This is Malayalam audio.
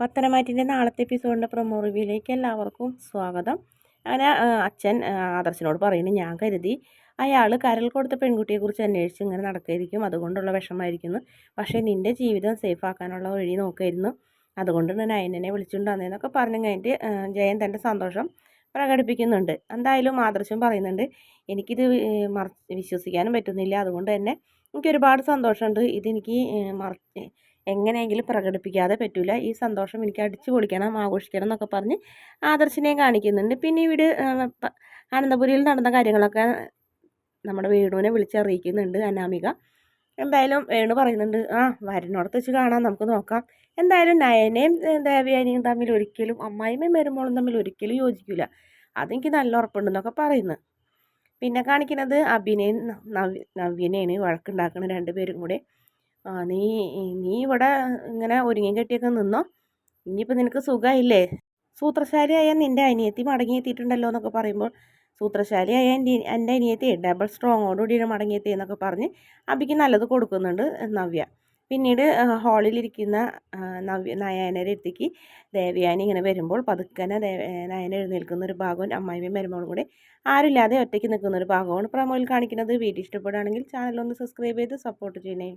പത്തനമാറ്റിന്റെ നാളത്തെ എപ്പിസോഡിന്റെ പ്രൊമോ റിവ്യൂയിലേക്ക് എല്ലാവർക്കും സ്വാഗതം. അങ്ങനെ അച്ഛൻ ആദർശനോട് പറയുന്നു ഞാൻ കരുതി അയാൾ കരൽ കൊടുത്ത പെൺകുട്ടിയെക്കുറിച്ച് അന്വേഷിച്ച് ഇങ്ങനെ നടക്കായിരിക്കും. അതുകൊണ്ടുള്ള വിഷമമായിരിക്കുന്നു. പക്ഷേ നിന്റെ ജീവിതം സേഫ് ആക്കാനുള്ള വഴി നോക്കായിരുന്നു. അതുകൊണ്ട് നയനെ വിളിച്ചുകൊണ്ട് വന്നതെന്നൊക്കെ പറഞ്ഞു കഴിഞ്ഞിട്ട് ജയൻ തന്റെ സന്തോഷം പ്രകടിപ്പിക്കുന്നുണ്ട്. എന്തായാലും ആദർശം പറയുന്നുണ്ട് എനിക്കിത് മറ വിശ്വസിക്കാനും പറ്റുന്നില്ല. അതുകൊണ്ട് തന്നെ എനിക്ക് ഒരുപാട് സന്തോഷമുണ്ട്. ഇതെനിക്ക് മറ എങ്ങനെയെങ്കിലും പ്രകടിപ്പിക്കാതെ പറ്റില്ല ഈ സന്തോഷം എനിക്ക് അടിച്ചു പൊളിക്കണം ആഘോഷിക്കണം എന്നൊക്കെ പറഞ്ഞ് ആദർശിനെയും കാണിക്കുന്നുണ്ട്. പിന്നെ ഇവിടെ അനന്തപുരിയിൽ നടന്ന കാര്യങ്ങളൊക്കെ നമ്മുടെ വേണുവിനെ വിളിച്ചറിയിക്കുന്നുണ്ട് അനാമിക. എന്തായാലും വേണു പറയുന്നുണ്ട്. ആ വരുന്നോടത്ത് വെച്ച് കാണാം നമുക്ക് നോക്കാം. എന്തായാലും നയനയും ദേവയാനിയും തമ്മിൽ ഒരിക്കലും അമ്മായിമ്മയും മരുമോളും തമ്മിൽ ഒരിക്കലും യോജിക്കില്ല അതെനിക്ക് നല്ല ഉറപ്പുണ്ടെന്നൊക്കെ പറയുന്നു. പിന്നെ കാണിക്കുന്നത് അഭിനയും നവ്യ നവ്യനെയാണ് വഴക്കുണ്ടാക്കുന്ന രണ്ടുപേരും കൂടെ. ആ നീ നീ ഇവിടെ ഇങ്ങനെ ഒരുങ്ങി കെട്ടിയൊക്കെ നിന്നോ? ഇനിയിപ്പോൾ നിനക്ക് സുഖമായില്ലേ സൂത്രശാലിയായ നിന്റെ അനിയത്തി മടങ്ങിയെത്തിയിട്ടുണ്ടല്ലോ എന്നൊക്കെ പറയുമ്പോൾ സൂത്രശാലിയായ എന്റെ എന്റെ അനിയത്തി ഡബിൾ സ്ട്രോങ്ങോടുകൂടിയാണ് മടങ്ങിയെത്തി എന്നൊക്കെ പറഞ്ഞ് അബിക്ക് നല്ലത് കൊടുക്കുന്നുണ്ട് നവ്യ. പിന്നീട് ഹാളിലിരിക്കുന്ന നവ്യ നയനയുടെ അടുത്തേക്ക് ദേവയാനി ഇങ്ങനെ വരുമ്പോൾ പതുക്കനെ ദേവ നയന എഴുന്നേൽക്കുന്ന ഒരു ഭാഗവും അമ്മായിമ്മയും വരുമ്പോഴും കൂടെ ആരുമില്ലാതെ ഒറ്റയ്ക്ക് നിൽക്കുന്ന ഒരു ഭാഗമാണ് പ്രമോയിൽ കാണിക്കുന്നത്. വീഡിയോ ഇഷ്ടപ്പെടുകയാണെങ്കിൽ ചാനലൊന്ന് സബ്സ്ക്രൈബ് ചെയ്ത് സപ്പോർട്ട് ചെയ്യണേ.